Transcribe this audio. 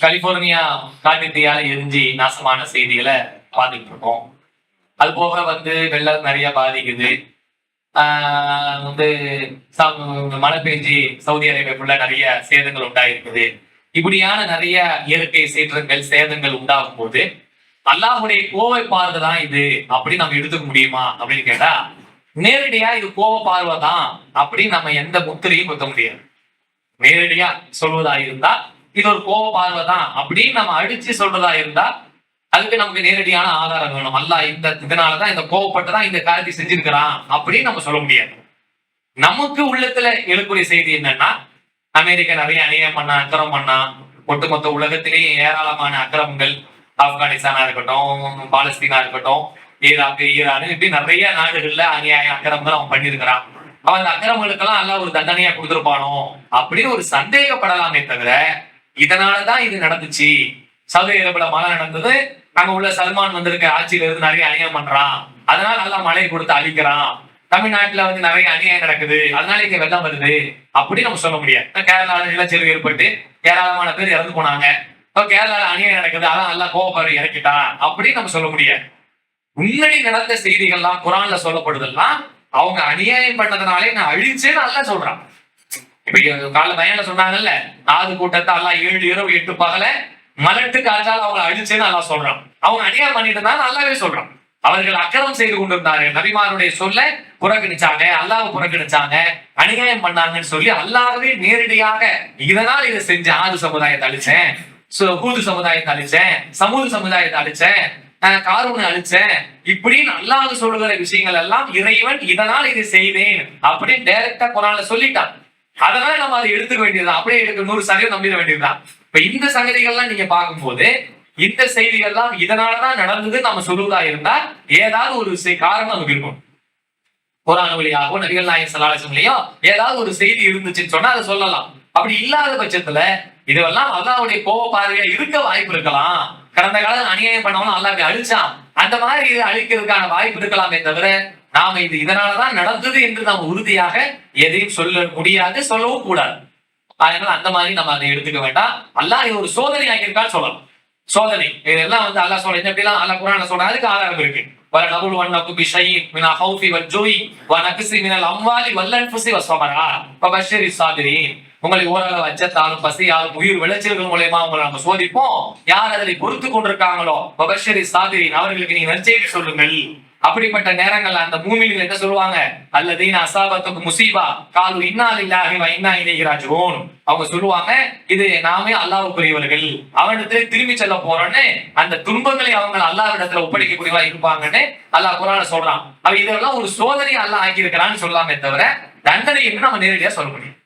California காட்டுத்தீயால எரிஞ்சு நாசமான செய்திகளை பார்த்துட்டு இருக்கோம். அது போக வந்து வெள்ளம் நிறைய பாதிக்குது. ஆஹ் வந்து மழை பெஞ்சு சவுதி அரேபியா ஃபுல்லா நிறைய சேதங்கள் உண்டாயிருக்குது. இப்படியான நிறைய இயற்கை சீற்றங்கள் சேதங்கள் உண்டாகும் போது அல்லாஹுடைய கோவை பார்வை தான் இது அப்படின்னு நம்ம எடுத்துக்க முடியுமா அப்படின்னு கேட்டா நேரடியா இது கோவ பார்வை தான் அப்படின்னு நம்ம எந்த முத்திரையும் குத்த முடியாது. நேரடியா சொல்வதா இருந்தா இது ஒரு கோப பார்வை தான். அப்படின்னு நம்ம அடிச்சு சொல்றதா இருந்தா அதுக்கு நமக்கு நேரடியான ஆதாரம் வேணும். அல்ல இந்த இதனாலதான் இந்த கோவப்பட்டுதான் இந்த காரியத்தை செஞ்சிருக்கிறான் அப்படின்னு நம்ம சொல்ல முடியாது. நமக்கு உள்ளத்துல எழுக்கூடிய செய்தி என்னன்னா அமெரிக்கா நிறைய அநியாயம் பண்ணா அக்கிரம் பண்ணா ஒட்டுமொத்த உலகத்திலேயே ஏராளமான அக்கிரமங்கள். ஆப்கானிஸ்தானா இருக்கட்டும் பாலஸ்தீனா இருக்கட்டும் ஈராக்கு ஈரான் இப்படி நிறைய நாடுகள்ல அநியாய அக்கிரமங்கள் அவன் பண்ணியிருக்கிறான் அவன் அந்த அக்கிரமங்களுக்கெல்லாம் எல்லாம் ஒரு தண்டனையா கொடுத்துருப்பானோ அப்படின்னு ஒரு சந்தேகப்படலாமே தவிர இதனாலதான் இது நடந்துச்சு. சவுதி அரேபியால மழை நடந்தது. அங்க உள்ள சல்மான் வந்திருக்க ஆட்சியில இருந்து நிறைய அநியாயம் பண்றான். அதனால நல்லா மழை கொடுத்து அழிக்கிறான். தமிழ்நாட்டுல வந்து நிறைய அநியாயம் நடக்குது. அதனால இங்க வெள்ளம் வருது. அப்படி நம்ம சொல்ல முடியாது. கேரளால நிலச்சரிவு ஏற்பட்டு ஏராளமான பேர் இறந்து போனாங்க. இப்போ கேரளால அநியாயம் நடக்குது. அதான் நல்லா கோவப்பாரு இறக்கிட்டான். அப்படின்னு நம்ம சொல்ல முடியாது. முன்னாடி நடந்த செய்திகள்லாம் குரான்ல சொல்லப்படுதெல்லாம் அவங்க அநியாயம் பண்ணதுனாலே நான் அழிச்சேன்னு நல்லா சொல்றான். கால பயன சொன்னாங்கல்ல ஆறு கூட்டத்தை எல்லாம் ஏழு இரவு எட்டு பகல மலட்டு காற்றால் அவங்களை அழிச்சுன்னு நல்லா சொல்றான். அவங்க அநியாயம் பண்ணிட்டு இருந்தா நல்லாவே சொல்றான். அவர்கள் அக்கறம் செய்து கொண்டிருந்தாரு நபிமாருடைய சொல்ல புறக்கணிச்சாங்க அல்லாஹ் புறக்கணிச்சாங்க அநியாயம் பண்ணாங்கன்னு சொல்லி அல்லாவே நேரடியாக இதனால் இதை செஞ்ச ஆறு சமுதாயத்தை அழிச்சேன் சு- ஹூது சமுதாயத்தை அழிச்சேன் சமூக சமுதாயத்தை அழிச்சேன் நான் காரூனை அழிச்சேன். இப்படின்னு அல்லாஹ் சொல்லுகிற விஷயங்கள் எல்லாம் இறைவன் இதனால் இதை செய்தேன் அப்படின்னு டைரக்டா குரான்ல சொல்லிட்டான். அதனால நம்ம அதை எடுத்துக்க வேண்டியதுதான். அப்படியே எடுக்க நூறு சதவீதம் நம்பிட வேண்டியதுதான். இப்ப இந்த சங்கதிகள்லாம் நீங்க பார்க்கும்போது இந்த செய்திகள்லாம் இதனாலதான் நடந்தது நம்ம சொல்லுவதா இருந்தா ஏதாவது ஒரு காரணம் நமக்கு இருக்கும். குரான் வழியாகவோ நபிகள் நாயன் சலாசம்லயோ ஏதாவது ஒரு செய்தி இருந்துச்சுன்னு சொன்னா அதை சொல்லலாம். அப்படி இல்லாத பட்சத்துல இதுவெல்லாம் அல்லாவுடைய கோவ பார்வையா இருக்க வாய்ப்பு இருக்கலாம். கடந்த காலம் அநியாயம் பண்ணவனும் அல்லாவே அழிச்சான். அந்த மாதிரி இதை அழிக்கிறதுக்கான வாய்ப்பு இருக்கலாமே தவிர நாம இது இதனாலதான் நடந்தது என்று நாம் உறுதியாக எதையும் சொல்ல முடியாது சொல்லவும் கூடாது. அதனால அந்த மாதிரி நம்ம அதை எடுத்துக்க வேண்டாம். அல்லாஹ் இது ஒரு சோதனை ஆகியிருக்கான்னு சொல்லலாம். சோதனை. இதெல்லாம் வந்து அல்லாஹ் சொல்ற எப்படிலாம் அல்லாஹ் குரான்ல சொல்ற அதுக்கு ஆதாரம் இருக்கு. வல நபுல் வன் பிஷையின் மின ஹௌஃபி வல் ஜுய் வ நக்ஸி மினல் அம்வாலி வல் அன்ஃபுஸி வஸ்ஸபரா ஃபபஷிரி சாபிரீன். உங்களை ஓரளவு அச்சத்தாலும் பசியாலும் உயிர் விளைச்சல்கள் மூலயமா உங்களை நம்ம சோதிப்போம். யார் அதை பொறுத்து கொண்டிருக்காங்களோ? பபஷரி சாபிரின். அவர்களுக்கு நீங்க நற்செய்தி சொல்லுங்கள். அப்படிப்பட்ட நேரங்கள்ல அந்த பூமியில் என்ன சொல்லுவாங்க? அல்லது அசாபத்துக்கு முசீபா. காலு இன்னால் இல்லாஹி இன்னா இணைகிறாஜோன் அவங்க சொல்லுவாங்க இது நாமே அல்லாவுக்குரியவர்கள். அவனிடத்துல திரும்பி செல்ல போறோன்னு அந்த துன்பங்களை அவங்க அல்லாவிடத்துல ஒப்படைக்கக்கூடியவா இருப்பாங்கன்னு அல்லாஹ் குரான சொல்றான். அவ இதெல்லாம் ஒரு சோதனை அல்லாஹ் ஆக்கி இருக்கிறான்னு சொல்லாமே தவிர தண்டனை என்று நம்ம நேரடியா சொல்ல முடியும்